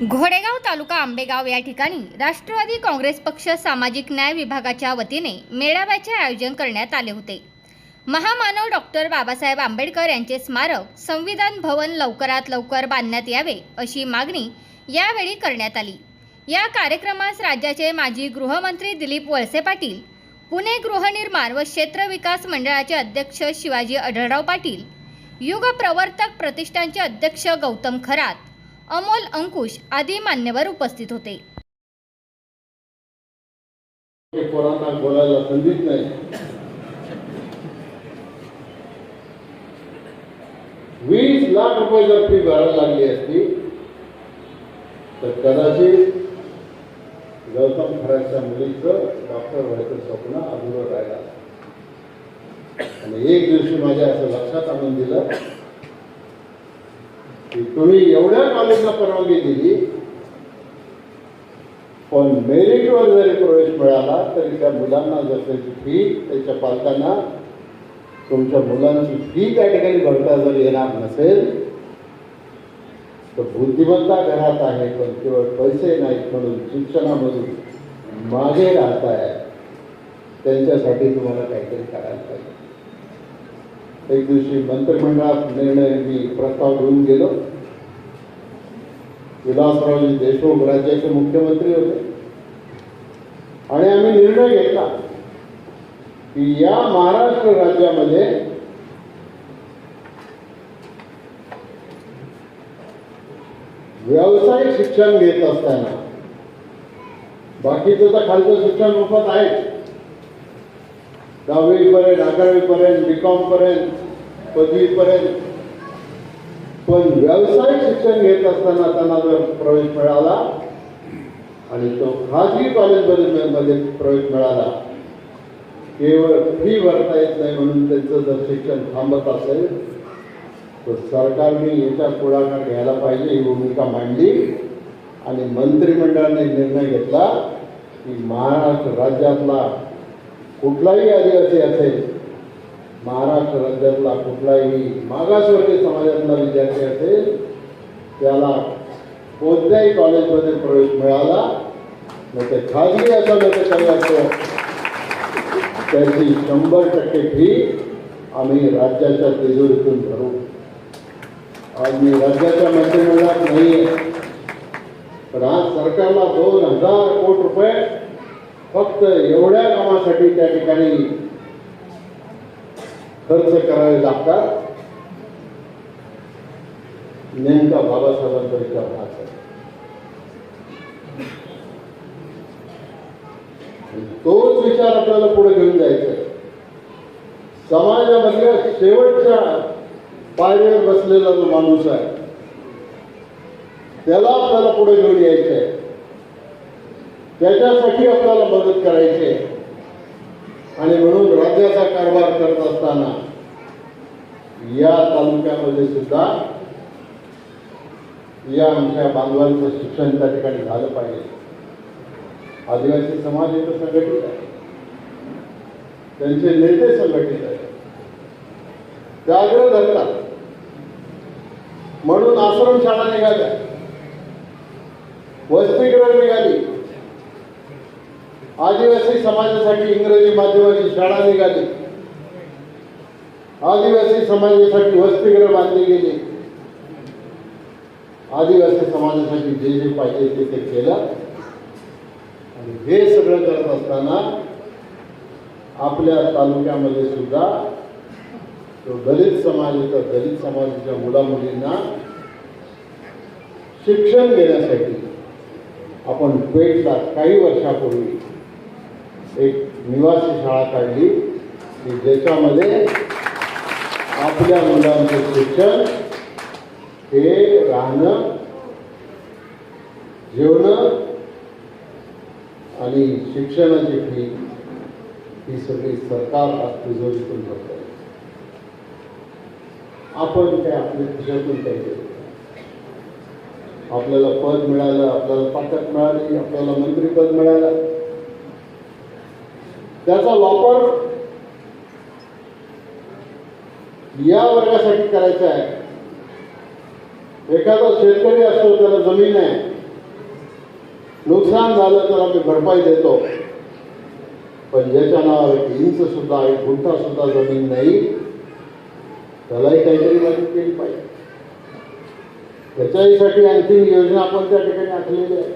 घोडेगाव तालुका आंबेगाव या ठिकाणी राष्ट्रवादी काँग्रेस पक्ष सामाजिक न्याय विभागाच्या वतीने मेळाव्याचे आयोजन करण्यात आले होते. महामानव डॉक्टर बाबासाहेब आंबेडकर यांचे स्मारक संविधान भवन लवकरात लवकर बांधण्यात यावे अशी मागणी यावेळी करण्यात आली. या कार्यक्रमास राज्याचे माजी गृहमंत्री दिलीप वळसे पाटील पुणे गृहनिर्माण व क्षेत्र विकास मंडळाचे अध्यक्ष शिवाजी आढळराव पाटील युग प्रवर्तक प्रतिष्ठानचे अध्यक्ष गौतम खरात अमोल अंकुश आदी मान्यवर उपस्थित होते. पोरांना बोलायला संधीच नाही. वीस लाख रुपये जर फी भरायला लागली असती तर कदाचित गौतम खराच्या मुलीचं डॉक्टर व्हायचं स्वप्न अधुरं राहिलं आणि एक दिवशी माझ्या असं लक्षात आणून दिलं की तुम्ही एवढ्या कॉलेजला परवानगी दिली पण मेरिटवर जरी प्रवेश मिळाला तरी त्या मुलांना जर त्याची फी त्याच्या पालकांना तुमच्या मुलांची फी त्या ठिकाणी भरता जर येणार नसेल तर बुद्धिमत्ता घरात आहे पण केवळ पैसे नाहीत म्हणून शिक्षणामधून मागे राहत आहे त्यांच्यासाठी तुम्हाला काहीतरी करायला पाहिजे. एक दिवशी मंत्रिमंडळात निर्णय मी प्रस्ताव घेऊन गेलो. विलासरावजी देशमुख राज्याचे मुख्यमंत्री होते. आणि आम्ही निर्णय घेतला की या महाराष्ट्र राज्यामध्ये व्यावसायिक शिक्षण घेत असताना बाकीचं तर खालचं शिक्षण मोफत आहे. दहावीपर्यंत अकरावीपर्यंत बी कॉमपर्यंत पदवीपर्यंत. पण व्यावसायिक शिक्षण घेत असताना त्यांना जर प्रवेश मिळाला आणि तो खाजगी कॉलेजमध्ये प्रवेश मिळाला केवळ फी भरता येत नाही म्हणून त्यांचं जर शिक्षण थांबत असेल तर सरकारने याच्या पुढाकार घ्यायला पाहिजे ही भूमिका मांडली आणि मंत्रिमंडळाने निर्णय घेतला की महाराष्ट्र राज्यातला कुठलाही आदिवासी असेल महाराष्ट्र राज्यातला कुठलाही मागासवर्गीय समाजातला विद्यार्थी असेल त्याला कोणत्याही कॉलेजमध्ये प्रवेश मिळाला मग ते खाजगी असं नाही काही असो त्याची शंभर टक्के फी आम्ही राज्याच्या तिजोरीतून भरू. आज मी राज्याच्या मंत्रिमंडळात नाही आहे पण आज सरकारला दोन हजार कोटी रुपये फक्त एवढ्या कामासाठी त्या ठिकाणी खर्च करावे लागतात. नेमका बाबासाहेबांचा विचार हाच आहे तोच विचार आपल्याला पुढे घेऊन जायचा आहे. समाजामधल्या शेवटच्या पायरीवर बसलेला जो माणूस आहे त्याला आपल्याला पुढे घेऊन यायचं आहे. त्याच्यासाठी आपल्याला मदत करायची आहे. आणि म्हणून राज्याचा कारभार करत असताना या तालुक्यामध्ये सुद्धा या आमच्या बांधवांचं शिक्षण त्या ठिकाणी झालं पाहिजे. आदिवासी समाज इथं संघटित आहे. त्यांचे नेते संघटित आहेत. ते आग्रह धरतात म्हणून आश्रमशाळा निघाल्या. वसतिगृह निघाली. आदिवासी समाजासाठी इंग्रजी माध्यमाची शाळा निघाली. आदिवासी समाजासाठी वसतिगृह बांधली गेली. आदिवासी समाजासाठी जे जे पाहिजे ते ते केलं. आणि हे सगळं करत असताना आपल्या तालुक्यामध्ये सुद्धा तो दलित समाज येतो. दलित समाजाच्या मुलामुलींना शिक्षण देण्यासाठी आपण पेठला काही वर्षापूर्वी. एक निवासी शाळा काढली की ज्याच्यामध्ये आपल्या मुलांचं शिक्षण हे राहणं जेवणं आणि शिक्षणाची फी ही सगळी सरकार आज तिजोरीतून करत आहे आपण काय आपल्या खिशातून काही आपल्याला पद मिळालं आपल्याला पाठक मिळाली आपल्याला मंत्रीपद मिळालं. त्याचा वापर या वर्गासाठी करायचा आहे. एखादा शेतकरी असतो त्याला जमीन आहे. नुकसान झालं तर आम्ही भरपाई देतो. पण ज्याच्या नावावर एक इंच सुद्धा एक गुंठा सुद्धा जमीन नाही त्यालाही काहीतरी मदत केली पाहिजे. त्याच्याहीसाठी आणखी योजना आपण त्या ठिकाणी आखलेली आहे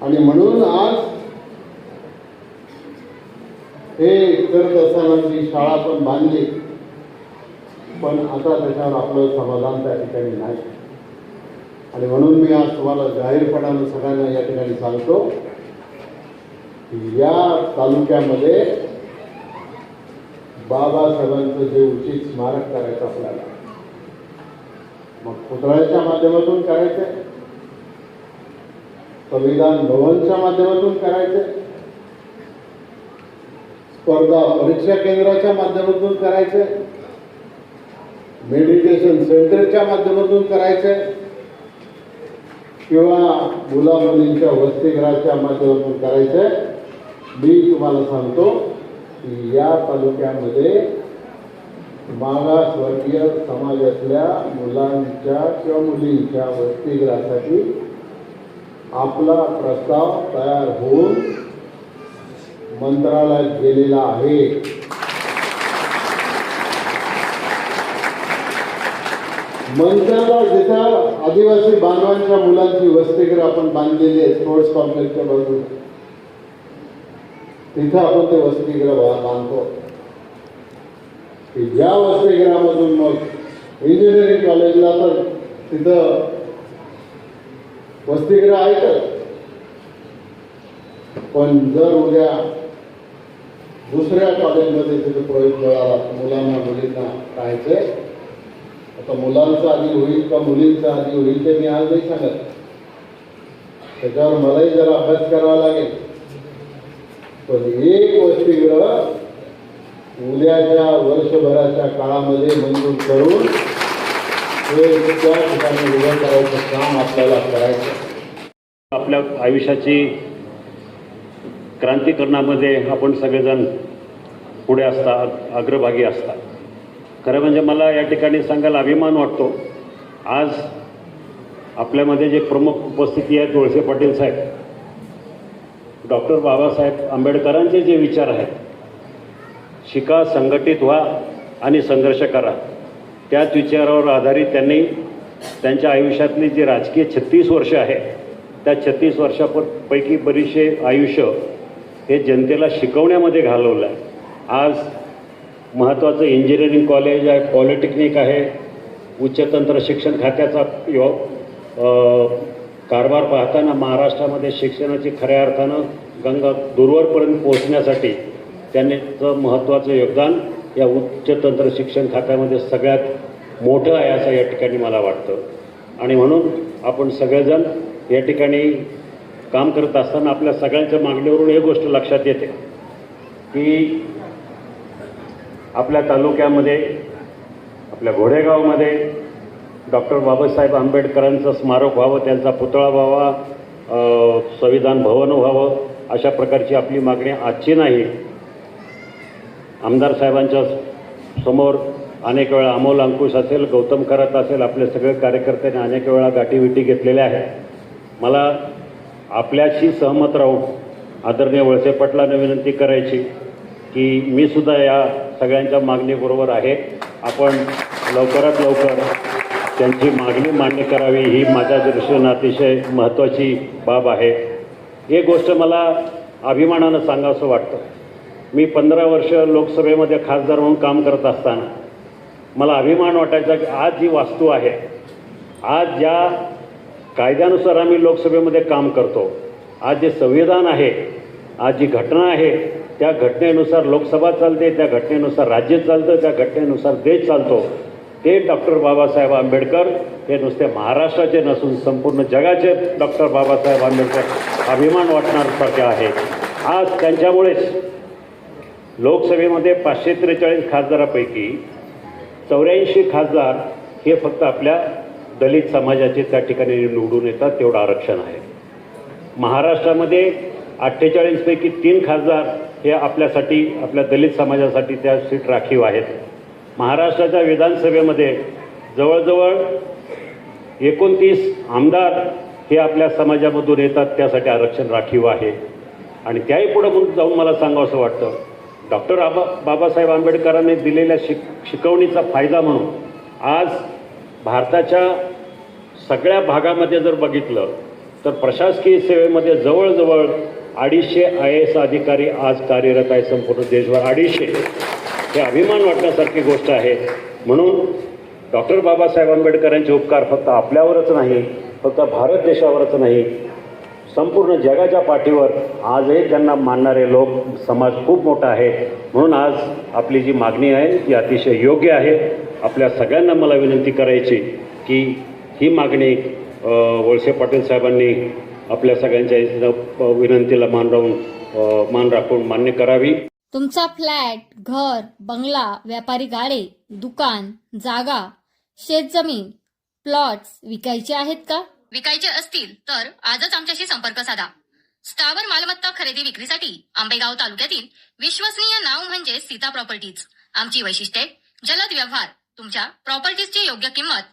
आणि म्हणून आज हे करत असताना ती शाळा पण बांधली. पण आता त्याच्यावर आपलं समाधान त्या ठिकाणी नाही. आणि म्हणून मी आज तुम्हाला जाहीरपणानं सगळ्यांना या ठिकाणी सांगतो की या तालुक्यामध्ये बाबासाहेबांचं जे उचित स्मारक करायचं आपल्याला मग पुतळ्याच्या माध्यमातून करायचंय संविधान भवनच्या माध्यमातून करायचंय स्पर्धा परीक्षा केंद्राच्या माध्यमातून करायचंय मेडिटेशन सेंटरच्या माध्यमातून करायचंय किंवा मुला मुलींच्या वसतिगृहाच्या माध्यमातून करायचंय मी तुम्हाला सांगतो की या तालुक्यामध्ये मागासवर्गीय समाजातल्या मुलांच्या किंवा मुलींच्या वसतिगृहासाठी आपला प्रस्ताव तयार होऊन मंत्रालयात गेलेला आहे. मंत्राला जिथं आदिवासी बांधवांच्या मुलांची वसतिगृह आपण बांधलेली आहे स्पोर्ट्स कॉम्प्लेक्सच्या बाजूला. तिथं आपण ते वसतिगृह बांधतो. की ज्या वसतिगृहामधून मग इंजिनिअरिंग कॉलेजला तर तिथं वसतिगृह आहेतच. पण जर उद्या दुसऱ्या कॉलेजमध्ये तिथे प्रवेश मिळाला. मुलांना मुलींना राहायचंय. आता मुलांचा आधी होईल का मुलींचा आधी होईल ते मी आज नाही सांगत. त्याच्यावर मलाही जरा अभ्यास करावा लागेल. पण एक गोष्टीकडं उद्याच्या वर्षभराच्या काळामध्ये मंजूर करून हे त्या ठिकाणी उभं करायचं काम आपल्याला करायचं आपल्या आयुष्याची क्रांतिकरणामध्ये आपण सगळेजण पुढे असतात अग्रभागी असतात खरं म्हणजे मला या ठिकाणी सांगायला अभिमान वाटतो. आज आपल्यामध्ये जे प्रमुख उपस्थिती आहेत वळसे पाटील साहेब डॉक्टर बाबासाहेब आंबेडकरांचे जे विचार आहेत शिका संघटित व्हा आणि संघर्ष करा. त्याच विचारावर आधारित त्यांनी त्यांच्या आयुष्यातली जी राजकीय छत्तीस वर्ष आहे त्या छत्तीस वर्षापैकी बरीचशे आयुष्य हे जनतेला शिकवण्यामध्ये घालवलं आहे आज महत्त्वाचं इंजिनिअरिंग कॉलेज आहे पॉलिटेक्निक आहे उच्च तंत्र शिक्षण खात्याचा यो कारभार पाहताना महाराष्ट्रामध्ये शिक्षणाची खऱ्या अर्थानं गंगा दूरवरपर्यंत पोहोचण्यासाठी त्यांनीचं महत्त्वाचं योगदान या उच्च तंत्र शिक्षण खात्यामध्ये सगळ्यात मोठं आहे असं या ठिकाणी मला वाटतं. आणि म्हणून आपण सगळेजण या ठिकाणी काम करत असताना आपल्या सगळ्यांच्या मागणीवरून एक गोष्ट लक्षात येते. की आपल्या तालुक्यामध्ये आपल्या घोडेगावमध्ये डॉक्टर बाबासाहेब आंबेडकरांचं स्मारक व्हावं त्यांचा पुतळा व्हावा संविधान भवन व्हावं अशा प्रकारची आपली मागणी आजची नाही. आमदार साहेबांच्या समोर अनेक वेळा अमोल अंकुश असेल गौतम करत असेल आपले सगळे कार्यकर्त्यांनी अनेक वेळा गाठीविटी घेतलेल्या आहेत. मला आपल्याशी सहमत राहून आदरणीय वळसे पाटलांना विनंती करायची की मी सुद्धा या सगळ्यांच्या मागणीबरोबर आहे. आपण लवकरात लवकर त्यांची मागणी मान्य करावी ही माझ्या दृष्टीनं अतिशय महत्त्वाची बाब आहे. हे गोष्ट मला अभिमानानं सांगावंसं वाटतं. मी पंधरा वर्ष लोकसभेमध्ये खासदार म्हणून काम करत असताना मला अभिमान वाटायचा की आज जी वास्तू आहे आज ज्या कायद्यानुसार आम्ही लोकसभेमध्ये काम करतो. आज जे संविधान आहे आज जी घटना आहे त्या घटनेनुसार लोकसभा चालते त्या घटनेनुसार राज्य चालतं त्या घटनेनुसार देश चालतो. ते डॉक्टर बाबासाहेब आंबेडकर हे नुसते महाराष्ट्राचे नसून संपूर्ण जगाचे डॉक्टर बाबासाहेब आंबेडकर अभिमान वाटणारसारखे आहे. आज त्यांच्यामुळेच लोकसभेमध्ये पाचशे त्रेचाळीस खासदारापैकी चौऱ्याऐंशी खासदार हे फक्त आपल्या दलित समाजाचे त्या ठिकाणी निवडून येतात तेवढं आरक्षण आहे. महाराष्ट्रामध्ये अठ्ठेचाळीसपैकी तीन खासदार हे आपल्यासाठी आपल्या दलित समाजासाठी त्या सीट राखीव आहेत. महाराष्ट्राच्या विधानसभेमध्ये जवळजवळ एकोणतीस आमदार हे आपल्या समाजामधून येतात त्यासाठी आरक्षण राखीव आहे. आणि त्याही पुढं म्हणून जाऊन मला सांगावं असं वाटतं डॉक्टर आबा बाबासाहेब आंबेडकरांनी दिलेल्या शिक शिकवणीचा फायदा म्हणून आज भारताच्या सगळ्या भागामध्ये जर बघितलं तर प्रशासकीय सेवेमध्ये जवळजवळ अडीचशे आय एस अधिकारी आज कार्यरत आहे संपूर्ण देशभर. अडीचशे. हे अभिमान वाटण्यासारखी गोष्ट आहे. म्हणून डॉक्टर बाबासाहेब आंबेडकरांचे उपकार फक्त आपल्यावरच नाही फक्त भारत देशावरच नाही संपूर्ण जगाच्या पाठीवर आजही त्यांना मानणारे लोक समाज खूप मोठा आहे. म्हणून आज आपली जी मागणी आहे ती अतिशय योग्य आहे. आपल्या सगळ्यांना मला विनंती करायची की ही मागणी वळसे पाटील साहेबांनी आपल्या सगळ्यांच्या विनंतीला मान राहून मान राखून मान्य करावी. तुमचा फ्लॅट घर बंगला व्यापारी गाडे दुकान जागा शेतजमीन प्लॉट्स विकायचे आहेत का? विकायचे असतील तर आजच आमच्याशी संपर्क साधा. स्थावर मालमत्ता खरेदी विक्रीसाठी आंबेगाव तालुक्यातील विश्वसनीय नाव म्हणजे सीता प्रॉपर्टीज. आमची वैशिष्ट्ये जलद व्यवहार तुमच्या प्रॉपर्टीजची योग्य किंमत